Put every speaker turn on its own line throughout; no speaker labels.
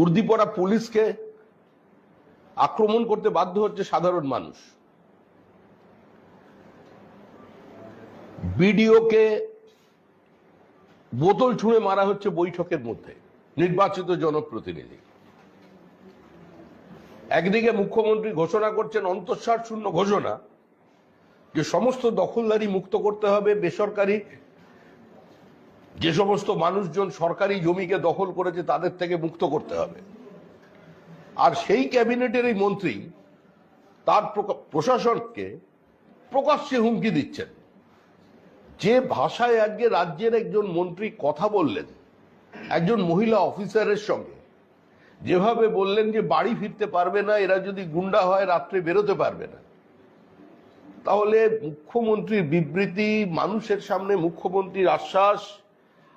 উর্দিপড়া পুলিশকে আক্রমণ করতে বাধ্য হচ্ছে সাধারণ মানুষ। বিডিওকে বোতল ছুঁড়ে মারা হচ্ছে বৈঠকের মধ্যে, নির্বাচিত জনপ্রতিনিধি। একদিকে মুখ্যমন্ত্রী ঘোষণা করছেন অন্তঃসার শূন্য ঘোষণা, যে সমস্ত দখলদারি মুক্ত করতে হবে, বেসরকারি যে সমস্ত মানুষজন সরকারি জমিকে দখল করেছে তাদের থেকে মুক্ত করতে হবে। আর সেই ক্যাবিনেটের এই মন্ত্রী তার প্রশাসনকে প্রকাশ্যে হুমকি দিচ্ছেন। যে ভাষায় আজকে রাজ্যের একজন মন্ত্রী কথা বললেন, একজন মহিলা অফিসারের সঙ্গে, যেভাবে বললেন যে বাড়ি ফিরতে পারবে না, এরা যদি গুন্ডা হয় রাত্রে বেরোতে পারবে না। তাহলে মুখ্যমন্ত্রীর বিবৃতি, মানুষের সামনে মুখ্যমন্ত্রীর আশ্বাস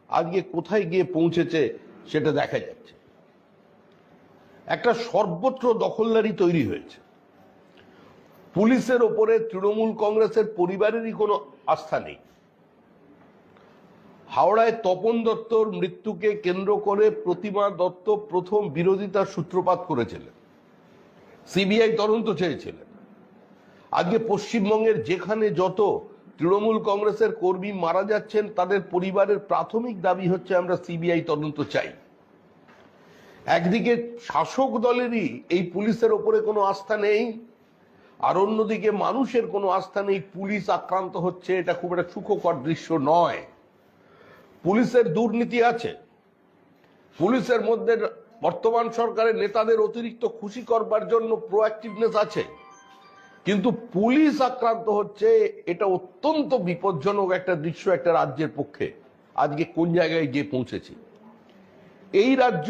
আজকে কোথায় গিয়ে পৌঁছেছে সেটা দেখা যাচ্ছে। একটা সর্বত্র দখলদারি তৈরি হয়েছে। পুলিশের ওপরে তৃণমূল কংগ্রেসের পরিবারেরই কোনো আস্থা নেই। হাওড়ায় তপন দত্তর মৃত্যুকে কেন্দ্র করে প্রতিমা দত্ত প্রথম বিরোধিতার সূত্রপাত করেছিলেন। সিবিআই তদন্ত চেয়েছিলেন। আজকে পশ্চিমবঙ্গের যেখানে যত তৃণমূল কংগ্রেসের কর্মী মারা যাচ্ছেন, তাদের পরিবারের প্রাথমিক দাবি হচ্ছে আমরা সিবিআই তদন্ত চাই। একদিকে শাসক দলেরই এই পুলিশের ওপরে কোনো আস্থা নেই, আর অন্যদিকে মানুষের কোনো আস্থা নেই, পুলিশ আক্রান্ত হচ্ছে, এটা খুব একটা সুখকর দৃশ্য নয়। পুলিশের দুর্নীতি আছে। পুলিশের মধ্যে বর্তমান সরকারের নেতাদের অতিরিক্ত খুশি করবার জন্য প্রোঅ্যাক্টিভনেস আছে। কিন্তু পুলিশ আক্রান্ত হচ্ছে, এটা অত্যন্ত বিপজ্জনক একটা দৃশ্য একটা রাজ্যের পক্ষে। আজকে কোন জায়গায় গিয়ে পৌঁছেছি? এই রাজ্য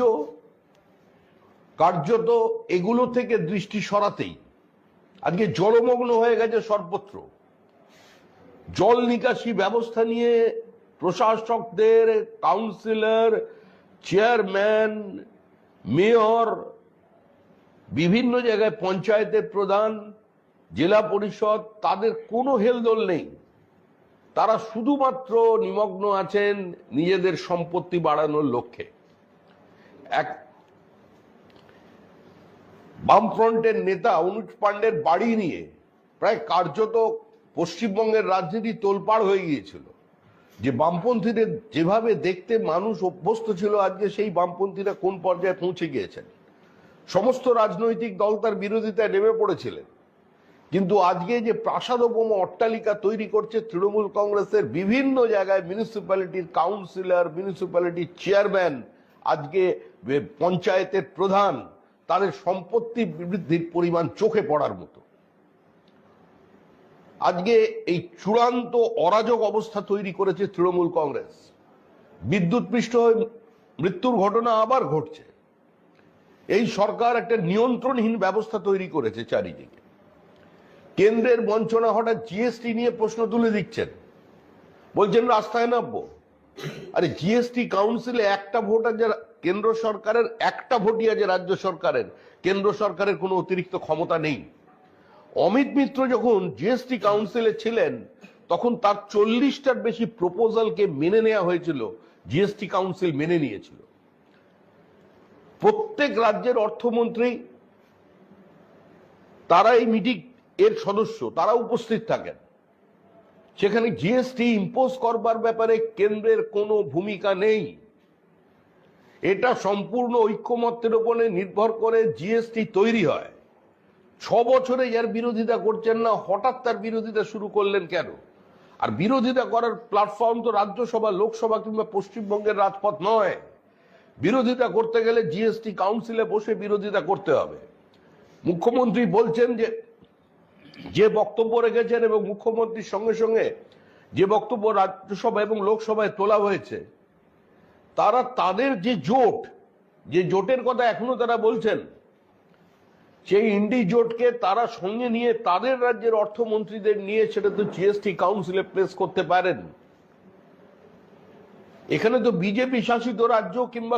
কার্যত এগুলো থেকে দৃষ্টি সরাতেই। আজকে জলমগ্ন হয়ে গেছে সর্বত্র। জল নিকাশি ব্যবস্থা নিয়ে প্রশাসকদের, কাউন্সিলর, চেয়ারম্যান, মেয়র, বিভিন্ন জায়গায় পঞ্চায়েতের প্রধান জেলা পরিষদ, তাদের কোনো হেলদোল নেই। তারা শুধুমাত্র নিমগ্ন আছেন নিজেদের সম্পত্তি বাড়ানোর লক্ষ্যে। এক, বামফ্রন্টের নেতা অনুজ পাণ্ডের বাড়ি নিয়ে প্রায় কার্যত পশ্চিমবঙ্গের রাজনীতি তোলপাড় হয়ে গিয়েছিল। যে বামপন্থীদের যেভাবে দেখতে মানুষ অভ্যস্ত ছিল, আজকে সেই বামপন্থীরা কোন পর্যায়ে পৌঁছে গিয়েছেন? সমস্ত রাজনৈতিক দল তার বিরোধিতায় নেমে পড়েছিলেন। কিন্তু আজকে যে প্রাসাদোপম অট্টালিকা তৈরি করছে, তৃণমূল কংগ্রেসের বিভিন্ন জায়গায় মিউনিসিপ্যালিটির কাউন্সিলর মিউনিসিপ্যালিটির চেয়ারম্যান আজকে পঞ্চায়েতের প্রধান, তাদের সম্পত্তি বৃদ্ধির পরিমাণ চোখে পড়ার মতো। আজকে এই চূড়ান্ত অরাজক অবস্থা তৈরি করেছে তৃণমূল কংগ্রেস। বিদ্যুৎ পৃষ্ঠ হয়ে মৃত্যুর ঘটনা আবার ঘটছে। এই সরকার একটা নিয়ন্ত্রণহীন ব্যবস্থা তৈরি করেছে চারিদিকে। কেন্দ্রের বঞ্চনা হঠাৎ জিএসটি নিয়ে প্রশ্ন তুলে দিচ্ছেন। বলছেন, রাস্তায় নামবো। আরে, জিএসটি কাউন্সিলে একটা ভোট আছে, কেন্দ্র সরকারের একটা ভোটই আছে রাজ্য সরকারের। কেন্দ্র সরকারের কোনো অতিরিক্ত ক্ষমতা নেই। অমিত মিত্র যখন জিএসটি কাউন্সিলে ছিলেন, তখন তার চল্লিশটার বেশি প্রপোজালকে মেনে নেওয়া হয়েছিল, জিএসটি কাউন্সিল মেনে নিয়েছিল। প্রত্যেক রাজ্যের অর্থমন্ত্রী, তারা এই মিটিং এর সদস্য, তারা উপস্থিত থাকেন। সেখানে জিএসটি ইম্পোজ করবার ব্যাপারে কেন্দ্রের কোনো ভূমিকা নেই। এটা সম্পূর্ণ ঐক্যমত্যের উপরে নির্ভর করে জিএসটি তৈরি হয়। ছ বছরে যার বিরোধিতা করছেন না, হঠাৎ তার বিরোধিতা শুরু করলেন কেন? আর বিরোধিতা করার প্ল্যাটফর্ম তো রাজ্যসভা, লোকসভা কিংবা পশ্চিমবঙ্গের রাজপথ নয়। বিরোধিতা করতে গেলে জিএসটি কাউন্সিলে বসে বিরোধিতা করতে হবে। মুখ্যমন্ত্রী বলছেন যে যে বক্তব্য রেখেছেন এবং মুখ্যমন্ত্রীর সঙ্গে সঙ্গে যে বক্তব্য রাজ্যসভা এবং লোকসভায় তোলা হয়েছে, তারা তাদের যে জোট, যে জোটের কথা এখনও তারা বলছেন, সেই ইন্ডি জোটকে তারা সঙ্গে নিয়ে তাদের রাজ্যের অর্থমন্ত্রীদের নিয়ে সেটা তো জিএসটি কাউন্সিলে প্লেস করতে পারেন। এখানে তো বিজেপি শাসিত রাজ্য কিংবা